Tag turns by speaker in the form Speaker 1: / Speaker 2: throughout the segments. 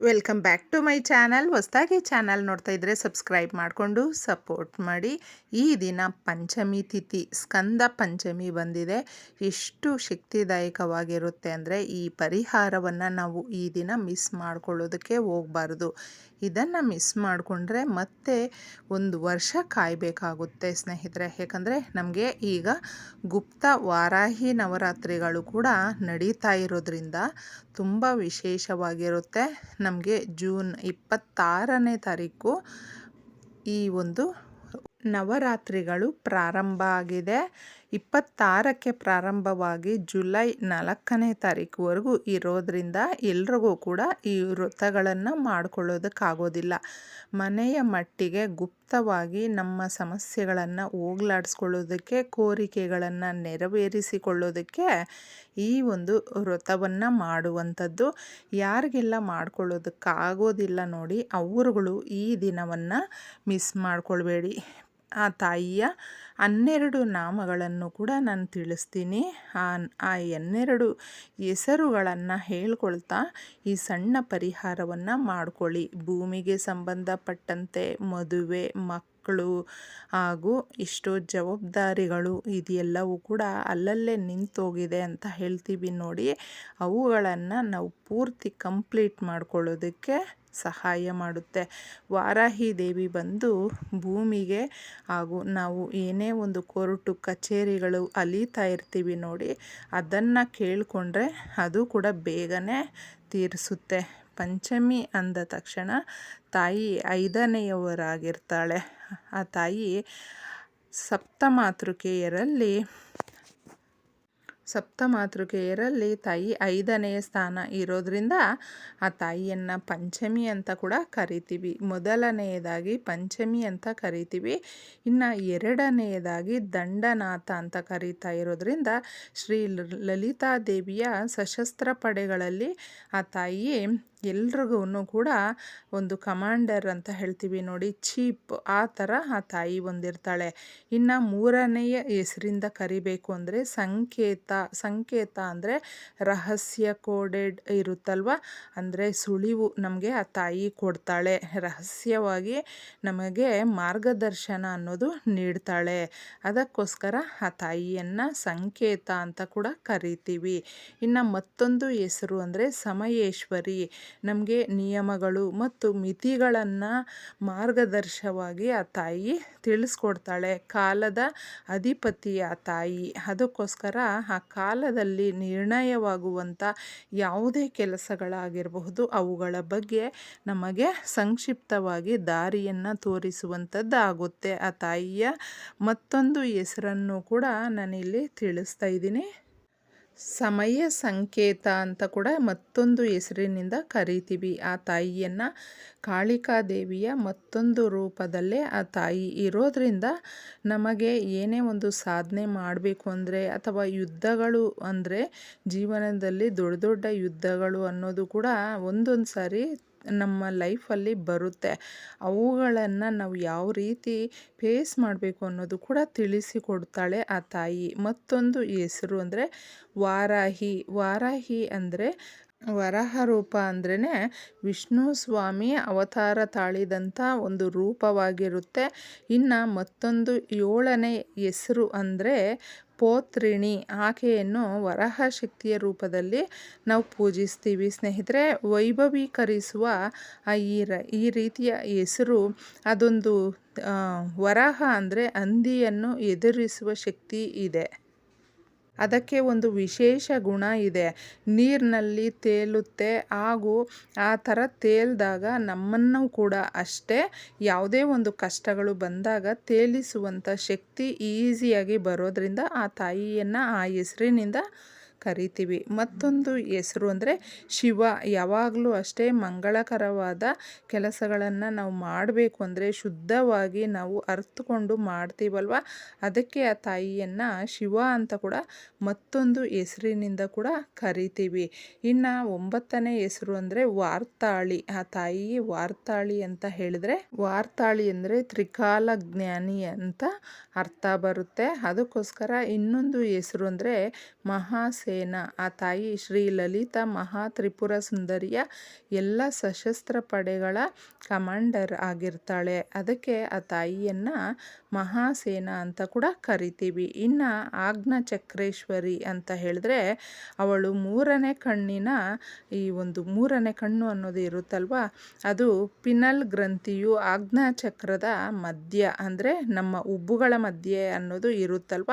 Speaker 1: Welcome back to my channel. ಹೊಸ್ದಾಗಿ channel ನೋಡ್ತಾ ಇದ್ದರೆ ಸಬ್ಸ್ಕ್ರೈಬ್ ಮಾಡಿಕೊಂಡು ಸಪೋರ್ಟ್ ಮಾಡಿ. ಈ ದಿನ ಪಂಚಮಿ ತಿಥಿ, ಸ್ಕಂದ ಪಂಚಮಿ ಬಂದಿದೆ. ಎಷ್ಟು ಶಕ್ತಿದಾಯಕವಾಗಿರುತ್ತೆ ಅಂದರೆ ಈ ಪರಿಹಾರವನ್ನು ನಾವು ಈ ದಿನ ಮಿಸ್ ಮಾಡ್ಕೊಳ್ಳೋದಕ್ಕೆ ಹೋಗಬಾರ್ದು. ಇದನ್ನು ಮಿಸ್ ಮಾಡಿಕೊಂಡ್ರೆ ಮತ್ತೆ ಒಂದು ವರ್ಷ ಕಾಯಬೇಕಾಗುತ್ತೆ ಸ್ನೇಹಿತರೆ. ಯಾಕಂದರೆ ನಮಗೆ ಈಗ ಗುಪ್ತ ವಾರಾಹಿ ನವರಾತ್ರಿಗಳು ಕೂಡ ನಡೀತಾ ಇರೋದ್ರಿಂದ ತುಂಬ ವಿಶೇಷವಾಗಿರುತ್ತೆ. ನಮಗೆ ಜೂನ್ ಇಪ್ಪತ್ತಾರನೇ ತಾರೀಕು ಈ ಒಂದು ನವರಾತ್ರಿಗಳು ಪ್ರಾರಂಭ ಆಗಿದೆ. ಇಪ್ಪತ್ತಾರಕ್ಕೆ ಪ್ರಾರಂಭವಾಗಿ ಜುಲೈ ನಾಲ್ಕನೇ ತಾರೀಕುವರೆಗೂ ಇರೋದರಿಂದ ಎಲ್ರಿಗೂ ಕೂಡ ಈ ವೃತ್ತಗಳನ್ನು ಮಾಡಿಕೊಳ್ಳೋದಕ್ಕಾಗೋದಿಲ್ಲ. ಮನೆಯ ಮಟ್ಟಿಗೆ ಗುಪ್ತವಾಗಿ ನಮ್ಮ ಸಮಸ್ಯೆಗಳನ್ನು ಹೋಗ್ಲಾಡಿಸ್ಕೊಳ್ಳೋದಕ್ಕೆ, ಕೋರಿಕೆಗಳನ್ನು ನೆರವೇರಿಸಿಕೊಳ್ಳೋದಕ್ಕೆ ಈ ಒಂದು ವ್ರತವನ್ನು ಮಾಡುವಂಥದ್ದು. ಯಾರಿಗೆಲ್ಲ ಮಾಡ್ಕೊಳ್ಳೋದಕ್ಕಾಗೋದಿಲ್ಲ ನೋಡಿ, ಅವರುಗಳು ಈ ದಿನವನ್ನು ಮಿಸ್ ಮಾಡ್ಕೊಳ್ಬೇಡಿ. ಆ ತಾಯಿಯ ಹನ್ನೆರಡು ನಾಮಗಳನ್ನು ಕೂಡ ನಾನು ತಿಳಿಸ್ತೀನಿ. ಆ ಹನ್ನೆರಡು ಹೆಸರುಗಳನ್ನು ಹೇಳ್ಕೊಳ್ತಾ ಈ ಸಣ್ಣ ಪರಿಹಾರವನ್ನು ಮಾಡ್ಕೊಳ್ಳಿ. ಭೂಮಿಗೆ ಸಂಬಂಧಪಟ್ಟಂತೆ ಮದುವೆ, ಮಕ್ಕಳು ಹಾಗೂ ಇಷ್ಟೋ ಜವಾಬ್ದಾರಿಗಳು ಇದೆಲ್ಲವೂ ಕೂಡ ಅಲ್ಲಲ್ಲೇ ನಿಂತೋಗಿದೆ ಅಂತ ಹೇಳ್ತೀವಿ ನೋಡಿ. ಅವುಗಳನ್ನು ನಾವು ಪೂರ್ತಿ ಕಂಪ್ಲೀಟ್ ಮಾಡ್ಕೊಳ್ಳೋದಕ್ಕೆ ಸಹಾಯ ಮಾಡುತ್ತೆ. ವಾರಾಹಿ ದೇವಿ ಬಂದು ಭೂಮಿಗೆ ಹಾಗೂ ನಾವು ಏನೇ ಒಂದು ಕೋರ್ಟು, ಕಚೇರಿಗಳು ಅಲೀತಾ ಇರ್ತೀವಿ ನೋಡಿ, ಅದನ್ನು ಕೇಳಿಕೊಂಡ್ರೆ ಅದು ಕೂಡ ಬೇಗನೆ ತೀರಿಸುತ್ತೆ. ಪಂಚಮಿ ಅಂದ ತಕ್ಷಣ ತಾಯಿ ಐದನೆಯವರಾಗಿರ್ತಾಳೆ. ಆ ತಾಯಿ ಸಪ್ತಮಾತೃಕೆಯರಲ್ಲಿ ಸಪ್ತಮಾತೃಕೆಯರಲ್ಲಿ ತಾಯಿ ಐದನೆಯ ಸ್ಥಾನ ಇರೋದ್ರಿಂದ ಆ ತಾಯಿಯನ್ನು ಪಂಚಮಿ ಅಂತ ಕೂಡ ಕರಿತೀವಿ. ಮೊದಲನೆಯದಾಗಿ ಪಂಚಮಿ ಅಂತ ಕರಿತೀವಿ. ಇನ್ನು ಎರಡನೆಯದಾಗಿ ದಂಡನಾಥ ಅಂತ ಕರೀತಾ ಇರೋದ್ರಿಂದ ಶ್ರೀ ಲಲಿತಾ ದೇವಿಯ ಸಶಸ್ತ್ರ ಪಡೆಗಳಲ್ಲಿ ಆ ತಾಯಿ ಎಲ್ರಿಗೂ ಕೂಡ ಒಂದು ಕಮಾಂಡರ್ ಅಂತ ಹೇಳ್ತೀವಿ ನೋಡಿ, ಚೀಪ್ ಆ ಥರ ಆ ತಾಯಿ ಒಂದಿರ್ತಾಳೆ. ಇನ್ನು ಮೂರನೆಯ ಹೆಸರಿಂದ ಕರಿಬೇಕು ಅಂದರೆ ಸಂಕೇತ. ಸಂಕೇತ ಅಂದರೆ ರಹಸ್ಯ ಕೋಡೆಡ್ ಇರುತ್ತಲ್ವ? ಅಂದರೆ ಸುಳಿವು ನಮಗೆ ಆ ತಾಯಿ ಕೊಡ್ತಾಳೆ. ರಹಸ್ಯವಾಗಿ ನಮಗೆ ಮಾರ್ಗದರ್ಶನ ಅನ್ನೋದು ನೀಡ್ತಾಳೆ. ಅದಕ್ಕೋಸ್ಕರ ಆ ತಾಯಿಯನ್ನು ಸಂಕೇತ ಅಂತ ಕೂಡ ಕರಿತೀವಿ. ಇನ್ನು ಮತ್ತೊಂದು ಹೆಸರು ಅಂದರೆ ಸಮಯೇಶ್ವರಿ. ನಮಗೆ ನಿಯಮಗಳು ಮತ್ತು ಮಿತಿಗಳನ್ನು ಮಾರ್ಗದರ್ಶವಾಗಿ ಆ ತಾಯಿ ತಿಳಿಸ್ಕೊಡ್ತಾಳೆ. ಕಾಲದ ಅಧಿಪತಿಯ ತಾಯಿ. ಅದಕ್ಕೋಸ್ಕರ ಆ ಕಾಲದಲ್ಲಿ ನಿರ್ಣಯವಾಗುವಂಥ ಯಾವುದೇ ಕೆಲಸಗಳಾಗಿರಬಹುದು, ಅವುಗಳ ಬಗ್ಗೆ ನಮಗೆ ಸಂಕ್ಷಿಪ್ತವಾಗಿ ದಾರಿಯನ್ನು ತೋರಿಸುವಂಥದ್ದಾಗುತ್ತೆ ಆ ತಾಯಿಯ ಮತ್ತೊಂದು ಹೆಸರನ್ನು ಕೂಡ ನಾನಿಲ್ಲಿ ತಿಳಿಸ್ತಾ ಇದ್ದೀನಿ. ಸಮಯ ಸಂಕೇತ ಅಂತ ಕೂಡ ಮತ್ತೊಂದು ಹೆಸರಿನಿಂದ ಕರಿತೀವಿ. ಆ ತಾಯಿಯನ್ನು ಕಾಳಿಕಾದೇವಿಯ ಮತ್ತೊಂದು ರೂಪದಲ್ಲೇ ಆ ತಾಯಿ ಇರೋದರಿಂದ ನಮಗೆ ಏನೇ ಒಂದು ಸಾಧನೆ ಮಾಡಬೇಕು ಅಂದರೆ ಅಥವಾ ಯುದ್ಧಗಳು ಅಂದರೆ ಜೀವನದಲ್ಲಿ ದೊಡ್ಡ ದೊಡ್ಡ ಯುದ್ಧಗಳು ಅನ್ನೋದು ಕೂಡ ಒಂದೊಂದು ಸಾರಿ ನಮ್ಮ ಲೈಫಲ್ಲಿ ಬರುತ್ತೆ. ಅವುಗಳನ್ನು ನಾವು ಯಾವ ರೀತಿ ಫೇಸ್ ಮಾಡಬೇಕು ಅನ್ನೋದು ಕೂಡ ತಿಳಿಸಿಕೊಡ್ತಾಳೆ ಆ ತಾಯಿ. ಮತ್ತೊಂದು ಹೆಸರು ಅಂದರೆ ವಾರಾಹಿ. ವಾರಾಹಿ ಅಂದರೆ ವರಹ ರೂಪ ಅಂದ್ರೇ ವಿಷ್ಣು ಸ್ವಾಮಿ ಅವತಾರ ತಾಳಿದಂಥ ಒಂದು ರೂಪವಾಗಿರುತ್ತೆ. ಇನ್ನು ಮತ್ತೊಂದು ಏಳನೇ ಹೆಸರು ಅಂದರೆ ಪೋತ್ರಿಣಿ, ಆಕೆಯನ್ನು ವರಹ ಶಕ್ತಿಯ ರೂಪದಲ್ಲಿ ನಾವು ಪೂಜಿಸ್ತೀವಿ. ಸ್ನೇಹಿತರೆ, ವೈಭವೀಕರಿಸುವ ಈ ರ, ಈ ರೀತಿಯ ಹೆಸರು, ಅದೊಂದು ವರಹ ಅಂದರೆ ಹಂದಿಯನ್ನು ಎದುರಿಸುವ ಶಕ್ತಿ ಇದೆ. ಅದಕ್ಕೆ ಒಂದು ವಿಶೇಷ ಗುಣ ಇದೆ. ನೀರಿನಲ್ಲಿ ತೇಲುತ್ತೆ. ಹಾಗೂ ಆ ಥರ ತೇಲಿದಾಗ ನಮ್ಮನ್ನು ಕೂಡ ಅಷ್ಟೇ ಯಾವುದೇ ಒಂದು ಕಷ್ಟಗಳು ಬಂದಾಗ ತೇಲಿಸುವಂಥ ಶಕ್ತಿ ಈಸಿಯಾಗಿ ಬರೋದರಿಂದ ಆ ತಾಯಿಯನ್ನು ಆ ಹೆಸರಿನಿಂದ ಕರಿತೀವಿ. ಮತ್ತೊಂದು ಹೆಸರು ಅಂದರೆ ಶಿವ. ಯಾವಾಗಲೂ ಅಷ್ಟೇ ಮಂಗಳಕರವಾದ ಕೆಲಸಗಳನ್ನು ನಾವು ಮಾಡಬೇಕು ಅಂದರೆ ಶುದ್ಧವಾಗಿ ನಾವು ಅರ್ಥಕೊಂಡು ಮಾಡ್ತೀವಲ್ವ? ಅದಕ್ಕೆ ಆ ತಾಯಿಯನ್ನು ಶಿವ ಅಂತ ಕೂಡ ಮತ್ತೊಂದು ಹೆಸರಿನಿಂದ ಕೂಡ ಕರಿತೀವಿ. ಇನ್ನು ಒಂಬತ್ತನೇ ಹೆಸರು ಅಂದರೆ ವಾರ್ತಾಳಿ. ಆ ತಾಯಿ ವಾರ್ತಾಳಿ ಅಂತ ಹೇಳಿದ್ರೆ ವಾರ್ತಾಳಿ ಅಂದರೆ ತ್ರಿಕಾಲ ಜ್ಞಾನಿ ಅಂತ ಅರ್ಥ ಬರುತ್ತೆ. ಅದಕ್ಕೋಸ್ಕರ ಇನ್ನೊಂದು ಹೆಸರು ಅಂದರೆ ಮಹಾಸೇ ಮಹಾಸೇನ ಆ ತಾಯಿ ಶ್ರೀ ಲಲಿತಾ ಮಹಾ ತ್ರಿಪುರ ಸುಂದರಿಯ ಎಲ್ಲ ಸಶಸ್ತ್ರ ಪಡೆಗಳ ಕಮಾಂಡರ್ ಆಗಿರ್ತಾಳೆ. ಅದಕ್ಕೆ ಆ ತಾಯಿಯನ್ನು ಮಹಾಸೇನ ಅಂತ ಕೂಡ ಕರಿತೀವಿ. ಇನ್ನು ಆಗ್ನ ಚಕ್ರೇಶ್ವರಿ ಅಂತ ಹೇಳಿದ್ರೆ ಅವಳು ಮೂರನೇ ಕಣ್ಣಿನ ಈ ಒಂದು ಮೂರನೇ ಕಣ್ಣು ಅನ್ನೋದು ಇರುತ್ತಲ್ವ? ಅದು ಪಿನಲ್ ಗ್ರಂಥಿಯು ಆಜ್ಞಾ ಚಕ್ರದ ಮಧ್ಯ ಅಂದರೆ ನಮ್ಮ ಉಬ್ಬುಗಳ ಮಧ್ಯೆ ಅನ್ನೋದು ಇರುತ್ತಲ್ವ?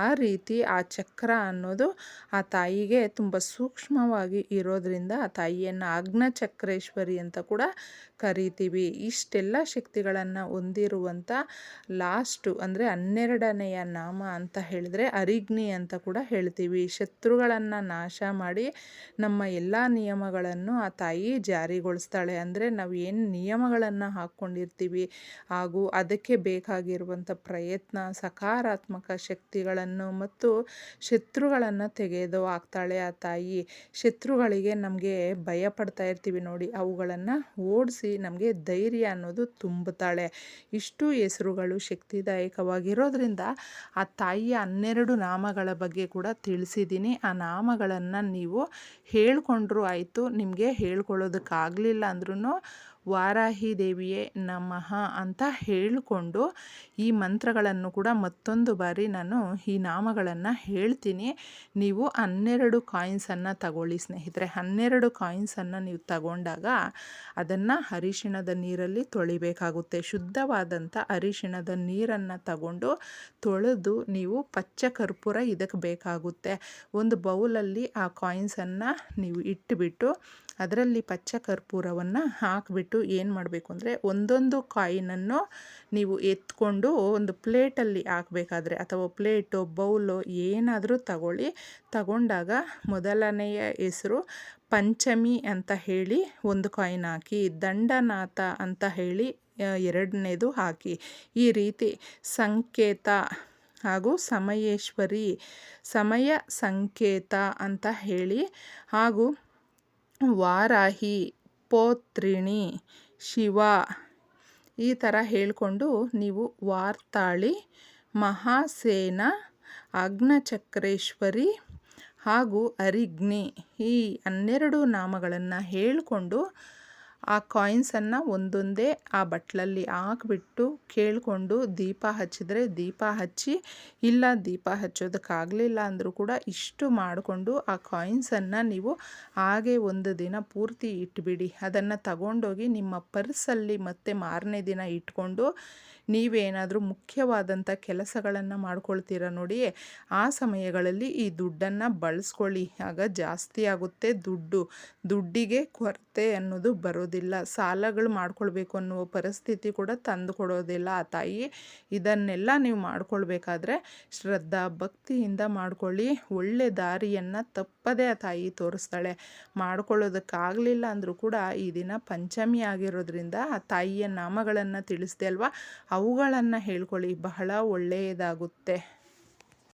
Speaker 1: ಆ ರೀತಿ ಆ ಚಕ್ರ ಅನ್ನೋದು ಆ ತಾಯಿಗೆ ತುಂಬ ಸೂಕ್ಷ್ಮವಾಗಿ ಇರೋದರಿಂದ ಆ ತಾಯಿಯನ್ನು ಅಗ್ನಚಕ್ರೇಶ್ವರಿ ಚಕ್ರೇಶ್ವರಿ ಅಂತ ಕೂಡ ಕರಿತೀವಿ. ಇಷ್ಟೆಲ್ಲ ಶಕ್ತಿಗಳನ್ನು ಹೊಂದಿರುವಂಥ ಲಾಸ್ಟು ಅಂದರೆ ಹನ್ನೆರಡನೆಯ ನಾಮ ಅಂತ ಹೇಳಿದ್ರೆ ಅರಿಗ್ನಿ ಅಂತ ಕೂಡ ಹೇಳ್ತೀವಿ. ಶತ್ರುಗಳನ್ನು ನಾಶ ಮಾಡಿ ನಮ್ಮ ಎಲ್ಲ ನಿಯಮಗಳನ್ನು ಆ ತಾಯಿ ಜಾರಿಗೊಳಿಸ್ತಾಳೆ. ಅಂದರೆ ನಾವು ಏನು ನಿಯಮಗಳನ್ನು ಹಾಕ್ಕೊಂಡಿರ್ತೀವಿ ಹಾಗೂ ಅದಕ್ಕೆ ಬೇಕಾಗಿರುವಂಥ ಪ್ರಯತ್ನ, ಸಕಾರಾತ್ಮಕ ಶಕ್ತಿಗಳನ್ನು ಮತ್ತು ಶತ್ರುಗಳನ್ನು ತೆಗೆದು ಆಗ್ತಾಳೆ ಆ ತಾಯಿ. ಶತ್ರುಗಳಿಗೆ ನಮಗೆ ಭಯ ಪಡ್ತಾ ಇರ್ತೀವಿ ನೋಡಿ. ಅವುಗಳನ್ನು ಓಡಿಸಿ ನಮಗೆ ಧೈರ್ಯ ಅನ್ನೋದು ತುಂಬುತ್ತಾಳೆ. ಇಷ್ಟು ಹೆಸರುಗಳು ಶಕ್ತಿದಾಯಕವಾಗಿರೋದ್ರಿಂದ ಆ ತಾಯಿಯ ಹನ್ನೆರಡು ನಾಮಗಳ ಬಗ್ಗೆ ಕೂಡ ತಿಳಿಸಿದ್ದೀನಿ. ಆ ನಾಮಗಳನ್ನು ನೀವು ಹೇಳ್ಕೊಂಡ್ರು ಆಯಿತು. ನಿಮಗೆ ಹೇಳ್ಕೊಳ್ಳೋದಕ್ಕಾಗಲಿಲ್ಲ ಅಂದ್ರೂ ವಾರಾಹಿ ದೇವಿಯೇ ನಮಃ ಅಂತ ಹೇಳಿಕೊಂಡು ಈ ಮಂತ್ರಗಳನ್ನು ಕೂಡ ಮತ್ತೊಂದು ಬಾರಿ ನಾನು ಈ ನಾಮಗಳನ್ನು ಹೇಳ್ತೀನಿ. ನೀವು ಹನ್ನೆರಡು ಕಾಯಿನ್ಸನ್ನು ತಗೊಳ್ಳಿ ಸ್ನೇಹಿತರೆ. ಹನ್ನೆರಡು ಕಾಯಿನ್ಸನ್ನು ನೀವು ತಗೊಂಡಾಗ ಅದನ್ನು ಅರಿಶಿಣದ ನೀರಲ್ಲಿ ತೊಳಿಬೇಕಾಗುತ್ತೆ. ಶುದ್ಧವಾದಂಥ ಅರಿಶಿಣದ ನೀರನ್ನು ತಗೊಂಡು ತೊಳೆದು ನೀವು ಪಚ್ಚ ಕರ್ಪೂರ ಇದಕ್ಕೆ ಬೇಕಾಗುತ್ತೆ. ಒಂದು ಬೌಲಲ್ಲಿ ಆ ಕಾಯಿನ್ಸನ್ನು ನೀವು ಇಟ್ಟುಬಿಟ್ಟು ಅದರಲ್ಲಿ ಪಚ್ಚ ಕರ್ಪೂರವನ್ನು ಹಾಕಿಬಿಟ್ಟು ಏನು ಮಾಡಬೇಕು ಅಂದರೆ ಒಂದೊಂದು ಕಾಯಿನನ್ನು ನೀವು ಎತ್ಕೊಂಡು ಒಂದು ಪ್ಲೇಟಲ್ಲಿ ಹಾಕಬೇಕಾದ್ರೆ ಅಥವಾ ಪ್ಲೇಟು, ಬೌಲು ಏನಾದರೂ ತಗೊಳ್ಳಿ. ತಗೊಂಡಾಗ ಮೊದಲನೆಯ ಹೆಸರು ಪಂಚಮಿ ಅಂತ ಹೇಳಿ ಒಂದು ಕಾಯಿನ್ ಹಾಕಿ, ದಂಡನಾಥ ಅಂತ ಹೇಳಿ ಎರಡನೇದು ಹಾಕಿ. ಈ ರೀತಿ ಸಂಕೇತ ಹಾಗೂ ಸಮಯೇಶ್ವರಿ, ಸಮಯ ಸಂಕೇತ ಅಂತ ಹೇಳಿ ಹಾಗೂ ವಾರಾಹಿ, ಪೋತ್ರಿಣಿ, ಶಿವ ಈ ಥರ ಹೇಳಿಕೊಂಡು ನೀವು ವಾರ್ತಾಳಿ, ಮಹಾಸೇನ, ಅಗ್ನಚಕ್ರೇಶ್ವರಿ ಹಾಗೂ ಅರಿಗ್ನಿ ಈ ಹನ್ನೆರಡು ನಾಮಗಳನ್ನು ಹೇಳಿಕೊಂಡು ಆ ಕಾಯಿನ್ಸನ್ನು ಒಂದೊಂದೇ ಆ ಬಟ್ಲಲ್ಲಿ ಹಾಕ್ಬಿಟ್ಟು ಕೇಳಿಕೊಂಡು ದೀಪ ಹಚ್ಚಿದ್ರೆ ದೀಪ ಹಚ್ಚಿ ಇಲ್ಲ ದೀಪ ಹಚ್ಚೋದಕ್ಕಾಗಲಿಲ್ಲ ಅಂದರೂ ಕೂಡ ಇಷ್ಟು ಮಾಡಿಕೊಂಡು ಆ ಕಾಯಿನ್ಸನ್ನು ನೀವು ಹಾಗೆ ಒಂದು ದಿನ ಪೂರ್ತಿ ಇಟ್ಬಿಡಿ. ಅದನ್ನು ತಗೊಂಡೋಗಿ ನಿಮ್ಮ ಪರ್ಸಲ್ಲಿ ಮತ್ತೆ ಮಾರನೇ ದಿನ ಇಟ್ಕೊಂಡು ನೀವೇನಾದರೂ ಮುಖ್ಯವಾದಂಥ ಕೆಲಸಗಳನ್ನು ಮಾಡ್ಕೊಳ್ತೀರಾ ನೋಡಿ ಆ ಸಮಯಗಳಲ್ಲಿ ಈ ದುಡ್ಡನ್ನು ಬಳಸ್ಕೊಳ್ಳಿ. ಆಗ ಜಾಸ್ತಿ ಆಗುತ್ತೆ ದುಡ್ಡು. ದುಡ್ಡಿಗೆ ಕೊರತೆ ಅನ್ನೋದು ಬರೋದಿಲ್ಲ. ಸಾಲಗಳು ಮಾಡ್ಕೊಳ್ಬೇಕು ಅನ್ನುವ ಪರಿಸ್ಥಿತಿ ಕೂಡ ತಂದು ಕೊಡೋದಿಲ್ಲ ಆ ತಾಯಿ, ಇದನ್ನೆಲ್ಲ ನೀವು ಮಾಡ್ಕೊಳ್ಬೇಕಾದ್ರೆ ಶ್ರದ್ಧಾ, ಭಕ್ತಿಯಿಂದ ಮಾಡ್ಕೊಳ್ಳಿ. ಒಳ್ಳೆ ದಾರಿಯನ್ನು ತಪ್ಪದೇ ಆ ತಾಯಿ ತೋರಿಸ್ತಾಳೆ. ಮಾಡ್ಕೊಳ್ಳೋದಕ್ಕಾಗಲಿಲ್ಲ ಅಂದರೂ ಕೂಡ ಈ ದಿನ ಪಂಚಮಿ ಆಗಿರೋದ್ರಿಂದ ಆ ತಾಯಿಯ ನಾಮಗಳನ್ನು ತಿಳಿಸ್ದೆ ಅಲ್ವಾ? ಅವುಗಳನ್ನು ಹೇಳ್ಕೊಳ್ಳಿ. ಬಹಳ ಒಳ್ಳೆಯದಾಗುತ್ತೆ.